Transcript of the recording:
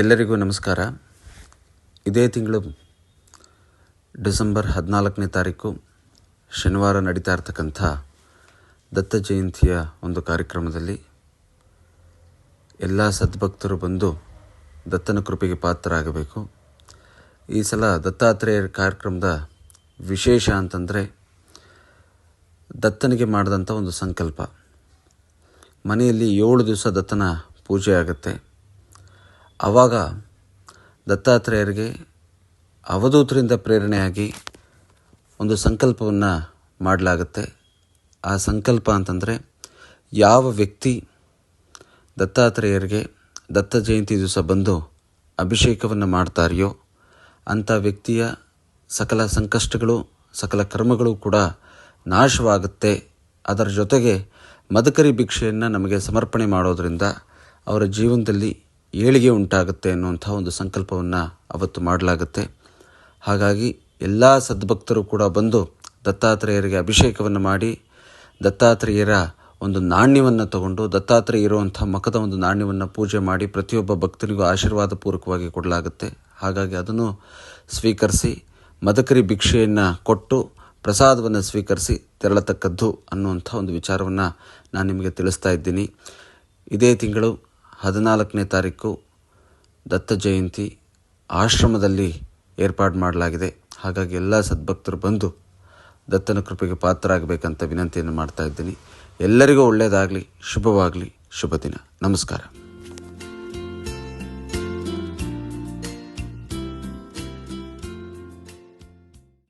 ಎಲ್ಲರಿಗೂ ನಮಸ್ಕಾರ. ಇದೇ ತಿಂಗಳು ಡಿಸೆಂಬರ್ ಹದಿನಾಲ್ಕನೇ ತಾರೀಕು ಶನಿವಾರ ನಡೀತಾ ಇರ್ತಕ್ಕಂಥ ದತ್ತ ಜಯಂತಿಯ ಒಂದು ಕಾರ್ಯಕ್ರಮದಲ್ಲಿ ಎಲ್ಲ ಸದ್ಭಕ್ತರು ಬಂದು ದತ್ತನ ಕೃಪೆಗೆ ಪಾತ್ರರಾಗಬೇಕು. ಈ ಸಲ ದತ್ತಾತ್ರೇಯರ ಕಾರ್ಯಕ್ರಮದ ವಿಶೇಷ ಅಂತಂದರೆ ದತ್ತನಿಗೆ ಮಾಡಿದಂಥ ಒಂದು ಸಂಕಲ್ಪ. ಮನೆಯಲ್ಲಿ ಏಳು ದಿವಸ ದತ್ತನ ಪೂಜೆ ಆಗುತ್ತೆ. ಆವಾಗ ದತ್ತಾತ್ರೇಯರಿಗೆ ಅವಧೂತರಿಂದ ಪ್ರೇರಣೆಯಾಗಿ ಒಂದು ಸಂಕಲ್ಪವನ್ನು ಮಾಡಲಾಗುತ್ತೆ. ಆ ಸಂಕಲ್ಪ ಅಂತಂದರೆ ಯಾವ ವ್ಯಕ್ತಿ ದತ್ತಾತ್ರೇಯರಿಗೆ ದತ್ತ ಜಯಂತಿ ದಿವಸ ಬಂದು ಅಭಿಷೇಕವನ್ನು ಮಾಡ್ತಾರೆಯೋ ಅಂಥ ವ್ಯಕ್ತಿಯ ಸಕಲ ಸಂಕಷ್ಟಗಳು, ಸಕಲ ಕರ್ಮಗಳು ಕೂಡ ನಾಶವಾಗುತ್ತೆ. ಅದರ ಜೊತೆಗೆ ಮದಕರಿ ಭಿಕ್ಷೆಯನ್ನು ನಮಗೆ ಸಮರ್ಪಣೆ ಮಾಡೋದರಿಂದ ಅವರ ಜೀವನದಲ್ಲಿ ಏಳಿಗೆ ಉಂಟಾಗುತ್ತೆ ಅನ್ನುವಂಥ ಒಂದು ಸಂಕಲ್ಪವನ್ನು ಅವತ್ತು ಮಾಡಲಾಗುತ್ತೆ. ಹಾಗಾಗಿ ಎಲ್ಲ ಸದ್ಭಕ್ತರು ಕೂಡ ಬಂದು ದತ್ತಾತ್ರೇಯರಿಗೆ ಅಭಿಷೇಕವನ್ನು ಮಾಡಿ, ದತ್ತಾತ್ರೇಯರ ಒಂದು ನಾಣ್ಯವನ್ನು ತಗೊಂಡು ದತ್ತಾತ್ರೇಯ ಇರುವಂಥ ಮಖದ ಒಂದು ನಾಣ್ಯವನ್ನು ಪೂಜೆ ಮಾಡಿ ಪ್ರತಿಯೊಬ್ಬ ಭಕ್ತರಿಗೂ ಆಶೀರ್ವಾದ ಪೂರ್ವಕವಾಗಿ ಕೊಡಲಾಗುತ್ತೆ. ಹಾಗಾಗಿ ಅದನ್ನು ಸ್ವೀಕರಿಸಿ, ಮದಕರಿ ಭಿಕ್ಷೆಯನ್ನು ಕೊಟ್ಟು, ಪ್ರಸಾದವನ್ನು ಸ್ವೀಕರಿಸಿ ತೆರಳತಕ್ಕದ್ದು ಅನ್ನುವಂಥ ಒಂದು ವಿಚಾರವನ್ನು ನಾನು ನಿಮಗೆ ತಿಳಿಸ್ತಾ ಇದ್ದೀನಿ. ಇದೇ ತಿಂಗಳು ಹದಿನಾಲ್ಕನೇ ತಾರೀಕು ದತ್ತ ಜಯಂತಿ ಆಶ್ರಮದಲ್ಲಿ ಏರ್ಪಾಡು ಮಾಡಲಾಗಿದೆ. ಹಾಗಾಗಿ ಎಲ್ಲ ಸದ್ಭಕ್ತರು ಬಂದು ದತ್ತನ ಕೃಪೆಗೆ ಪಾತ್ರರಾಗಬೇಕಂತ ವಿನಂತಿಯನ್ನು ಮಾಡ್ತಾ ಇದ್ದೀನಿ. ಎಲ್ಲರಿಗೂ ಒಳ್ಳೆಯದಾಗಲಿ ಶುಭವಾಗಲಿ ಶುಭ ದಿನ ನಮಸ್ಕಾರ.